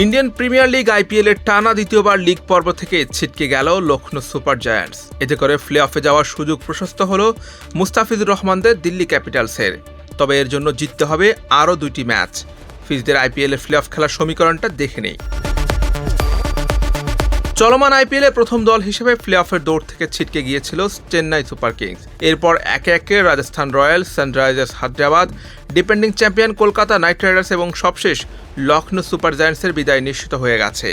Indian premier league IPL এর টানা দ্বিতীয়বার লিগ পর্ব থেকে ছিটকে গেল লখনৌ সুপার জায়ান্টস। এতে করে প্লে অফে যাওয়ার সুযোগ প্রশস্ত হল মুস্তাফিজুর রহমানদের দিল্লি ক্যাপিটালসের। তবে এর জন্য জিততে হবে আরও দুটি ম্যাচ। ফিজদের আইপিএল প্লে অফ খেলার সমীকরণটা দেখে নেই। চলমান আইপিএলে প্রথম দল হিসেবে প্লে অফের দৌড় থেকে ছিটকে গিয়েছিল চেন্নাই সুপার কিংস। এরপর একে একে Rajasthan Royals, Sunrisers, Hyderabad depending champion Kolkata Knight Riders এবং সবশেষ লখনৌ সুপার জায়ান্টসের বিদায় নিশ্চিত হয়ে গেছে।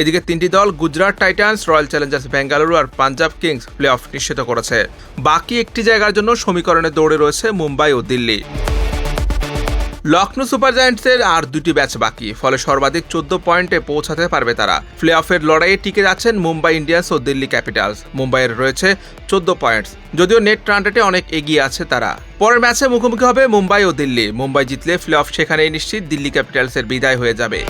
এদিকে তিনটি দল Gujarat Titans, Royal Challengers Bengaluru R Punjab Kings play of নিশ্চিত করেছে। বাকি একটি জায়গার জন্য সমীকরণে দৌড়ে রয়েছে মুম্বাই ও দিল্লি। লখনৌ সুপার জায়ান্টসের আর দুটি ব্যাচ বাকি, ফলে সর্বাধিক চোদ্দ পয়েন্টে পৌঁছাতে পারবে তারা। প্লে অফের লড়াইয়ে টিকে যাচ্ছেন মুম্বাই ইন্ডিয়ান্স ও দিল্লি ক্যাপিটালস। মুম্বাইয়ের রয়েছে চোদ্দ পয়েন্টস, যদিও নেট ট্রান্ডেটে অনেক এগিয়ে আছে তারা। পরের ম্যাচে মুখোমুখি হবে মুম্বাই ও দিল্লি। মুম্বাই জিতলে প্লে অফ সেখানেই নিশ্চিত দিল্লি ক্যাপিটালসের বিদায় হয়ে যাবে।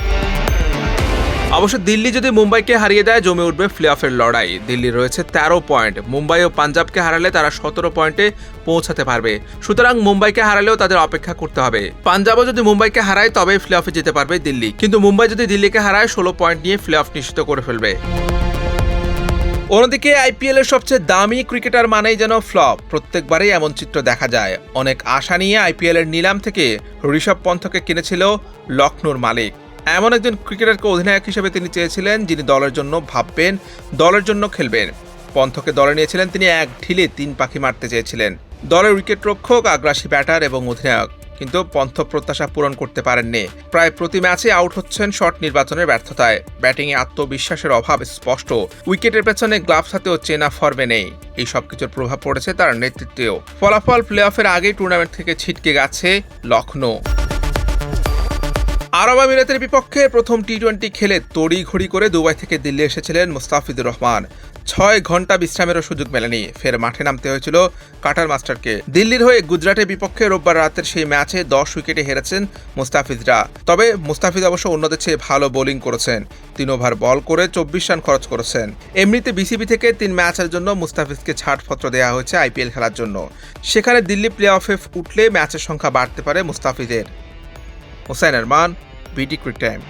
অবশ্য দিল্লি যদি মুম্বাইকে হারিয়ে দেয় জমে উঠবে প্লে অফের লড়াই। দিল্লি রয়েছে তেরো পয়েন্ট। মুম্বাই ও পাঞ্জাবকে হারালে তারা সতেরো পয়েন্টে পৌঁছাতে পারবে। সুতরাং মুম্বাইকে হারালেও তাদের অপেক্ষা করতে হবে। পাঞ্জাবও যদি মুম্বাইকে হারায়, তবেই প্লে অফে যেতে পারবে দিল্লি। কিন্তু মুম্বাই যদি দিল্লিকে হারায়, ষোলো পয়েন্ট নিয়ে প্লে অফ নিশ্চিত করে ফেলবে। অন্যদিকে আইপিএল এর সবচেয়ে দামি ক্রিকেটার মানেই যেন ফ্লপ। প্রত্যেকবারই এমন চিত্র দেখা যায়। অনেক আশা নিয়ে আইপিএল এর নিলাম থেকে ঋষভ পন্থকে কিনেছিল লখনৌর মালিক। এমন একজন ক্রিকেটারকে অধিনায়ক হিসেবে তিনি চেয়েছিলেন, যিনি দলের জন্য ভাববেন, দলের জন্য খেলবেন। পন্থকে দলে নিয়েছিলেন, তিনি এক ঢিলে তিন পাখি মারতে চেয়েছিলেন। দলের উইকেট রক্ষক আগ্রাসী ব্যাটার এবং অধিনায়ক। কিন্তু পন্থ প্রত্যাশা পূরণ করতে পারেননি। প্রায় প্রতি ম্যাচে আউট হচ্ছেন শট নির্বাচনের ব্যর্থতায়। ব্যাটিংয়ে আত্মবিশ্বাসের অভাব স্পষ্ট। উইকেটের পেছনে গ্লাভস হাতেও চেনা ফর্মে নেই। এই সব কিছুর প্রভাব পড়েছে তার নেতৃত্বেও। ফলাফল প্লে অফের আগেই টুর্নামেন্ট থেকে ছিটকে গেছে লখনৌ আরব আমিরাতের বিপক্ষে প্রথম টি টোয়েন্টি খেলে তড়িঘড়ি করে দুবাই থেকে দিল্লি এসেছিলেন মুস্তাফিজুর রহমান। ছয় ঘণ্টা বিশ্রামেরও সুযোগ মেলেনি। ফের মাঠে নামতে হয়েছিল কাটার মাস্টারকে। দিল্লির হয়ে গুজরাটের বিপক্ষে রোববার রাতের সেই ম্যাচে দশ উইকেটে হেরেছেন মুস্তাফিজরা। তবে মুস্তাফিজ অবশ্য অন্যদের চেয়ে ভালো বোলিং করেছেন। তিন ওভার বল করে চব্বিশ রান খরচ করেছেন। এমনিতে বিসিবি থেকে তিন ম্যাচের জন্য মুস্তাফিজকে ছাড়পত্র দেওয়া হয়েছে আইপিএল খেলার জন্য। সেখানে দিল্লি প্লে অফে উঠলে ম্যাচের সংখ্যা বাড়তে পারে মুস্তাফিজের। Hossain Arman BD cric time.